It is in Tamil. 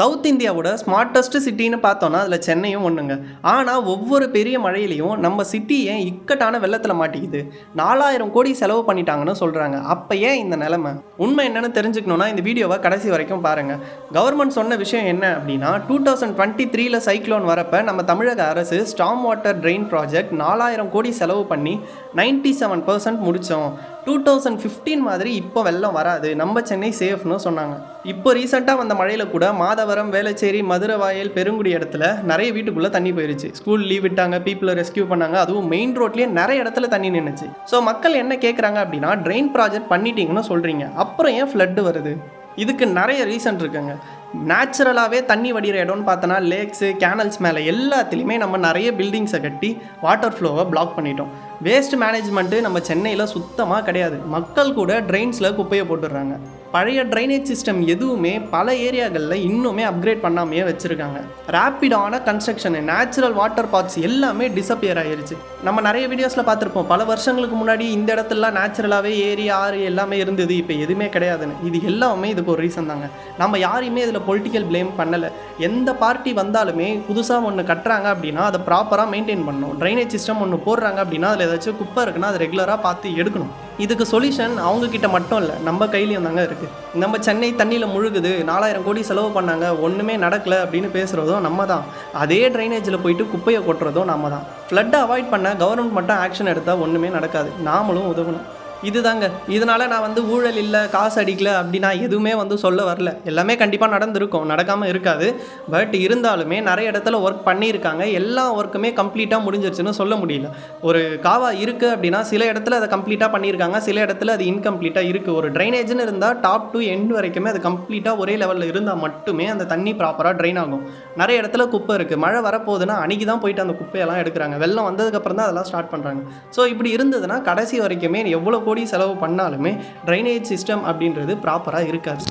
சவுத் இந்தியாவோட ஸ்மார்ட்டஸ்ட் சிட்டின்னு பார்த்தோன்னா அதில் சென்னையும் ஒன்றுங்க ஆனால் ஒவ்வொரு பெரிய மழையிலையும் நம்ம சிட்டி ஏன் இக்கட்டான வெள்ளத்தில் மாட்டிக்குது? நாலாயிரம் கோடி செலவு பண்ணிட்டாங்கன்னு சொல்கிறாங்க அப்போ ஏன் இந்த நிலைமை? உண்மை என்னென்னு தெரிஞ்சுக்கணுன்னா இந்த வீடியோவை கடைசி வரைக்கும் பாருங்கள் கவர்மெண்ட் சொன்ன விஷயம் என்ன அப்படின்னா டூ தௌசண்ட் டுவெண்ட்டி த்ரீல சைக்ளோன் வரப்போ நம்ம தமிழக அரசு ஸ்டாம் வாட்டர் ட்ரெயின் ப்ராஜெக்ட் நாலாயிரம் கோடி செலவு பண்ணி நைன்டி செவன் பர்சன்ட் முடித்தோம் டூ தௌசண்ட் ஃபிஃப்டீன் மாதிரி இப்போ வெள்ளம் வராது. நம்ம சென்னை சேஃப்னு சொன்னாங்க. இப்போ ரீசெண்டாக வந்த மழையில் கூட மாதவரம் வேளச்சேரி மதுரவாயல் பெருங்குடி இடத்துல நிறைய வீட்டுக்குள்ளே தண்ணி போயிருச்சு. ஸ்கூல் லீவ் விட்டாங்க பீப்புளை ரெஸ்கியூ பண்ணாங்க. அதுவும் மெயின் ரோட்லேயே நிறைய இடத்துல தண்ணி நின்றுச்சு ஸோ மக்கள் என்ன கேட்குறாங்க அப்படின்னா ட்ரெயின் ப்ராஜெக்ட் பண்ணிட்டீங்கன்னு சொல்கிறீங்க அப்புறம் ஏன் ஃப்ளட்டு வருது? இதுக்கு நிறைய ரீசன் இருக்குங்க. நேச்சுரலாகவே தண்ணி வடிகிற இடம்னு பார்த்தோன்னா லேக்ஸு கேனல்ஸ் மேலே எல்லாத்துலேயுமே நம்ம நிறைய பில்டிங்ஸை கட்டி வாட்டர் ஃப்ளோவை பிளாக் பண்ணிட்டோம். வேஸ்ட் மேனேஜ்மெண்ட்டு நம்ம சென்னையில் சுத்தமாக கிடையாது. மக்கள் கூட ட்ரெயின்ஸில் குப்பையை போட்டுடுறாங்க. பழைய ட்ரைனேஜ் சிஸ்டம் எதுவுமே பல ஏரியாக்களில் இன்னுமே அப்கிரேட் பண்ணாமையே வச்சுருக்காங்க. ரேப்பிடான கன்ஸ்ட்ரக்ஷன் நேச்சுரல் வாட்டர் பாத்ஸ் எல்லாமே டிசப்பியர் ஆயிருச்சு. நம்ம நிறைய வீடியோஸில் பார்த்துருப்போம். பல வருஷங்களுக்கு முன்னாடி இந்த இடத்துலலாம் நேச்சுரலாகவே ஏரி ஆறு எல்லாமே இருந்தது. இப்போ எதுவுமே கிடையாதுன்னு. இது எல்லாமே இதுக்கு ஒரு ரீசன் தாங்க. நம்ம யாரையுமே இதில் பொலிட்டிக்கல் ப்ளேம் பண்ணலை. எந்த பார்ட்டி வந்தாலுமே புதுசாக ஒன்று கட்டுறாங்க அப்படின்னா அதை ப்ராப்பராக மெயின்டைன் பண்ணணும். ட்ரைனேஜ் சிஸ்டம் ஒன்று போடுறாங்க அப்படின்னா அதில் ஏதாச்சும் குப்பை இருக்குன்னா அதை ரெகுலராக பார்த்து எடுக்கணும். இதுக்கு சொல்யூஷன் அவங்கக்கிட்ட மட்டும் இல்லை நம்ம கையிலையும் தாங்க இருக்குது நம்ம சென்னை தண்ணியில் முழுகுது நாலாயிரம் கோடி செலவு பண்ணாங்க ஒன்றுமே நடக்கல அப்படின்னு பேசுகிறதும் நம்ம தான் அதே ட்ரைனேஜில் போயிட்டு குப்பையை கொட்டுறதும் நம்ம தான் ஃப்ளட்டை அவாய்ட் பண்ண கவர்மெண்ட் மட்டும் ஆக்ஷன் எடுத்தால் ஒன்றுமே நடக்காது. நாமளும் உதவணும். இதுதாங்க. இதனால நான் வந்து ஊழல் இல்லை காசு அடிக்கல அப்படின்னா எதுவுமே வந்து சொல்ல வரல. எல்லாமே கண்டிப்பாக நடந்திருக்கும். நடக்காமல் இருக்காது. பட் இருந்தாலுமே நிறைய இடத்துல ஒர்க் பண்ணியிருக்காங்க. எல்லா ஒர்க்குமே கம்ப்ளீட்டாக முடிஞ்சிருச்சுன்னு சொல்ல முடியல. ஒரு காவா இருக்குது அப்படின்னா சில இடத்துல அதை கம்ப்ளீட்டாக பண்ணியிருக்காங்க. சில இடத்துல அது இன்கம்ப்ளீட்டாக இருக்குது ஒரு ட்ரைனேஜ்னு இருந்தால் டாப் டு எண்ட் வரைக்குமே அது கம்ப்ளீட்டாக ஒரே லெவலில் இருந்தால் மட்டுமே அந்த தண்ணி ப்ராப்பராக ட்ரைன் ஆகும். நிறைய இடத்துல குப்பை இருக்குது மழை வரப்போகுதுன்னா அன்றைக்கி தான் போயிட்டு அந்த குப்பையெல்லாம் எடுக்கிறாங்க. வெள்ளம் வந்ததுக்கப்புறம் தான் அதெல்லாம் ஸ்டார்ட் பண்ணுறாங்க ஸோ இப்படி இருந்ததுன்னா கடைசி வரைக்குமே எவ்வளோ கோடி செலவு பண்ணாலுமே ட்ரைனேஜ் சிஸ்டம் அப்படின்றது ப்ராப்பராக இருக்காது.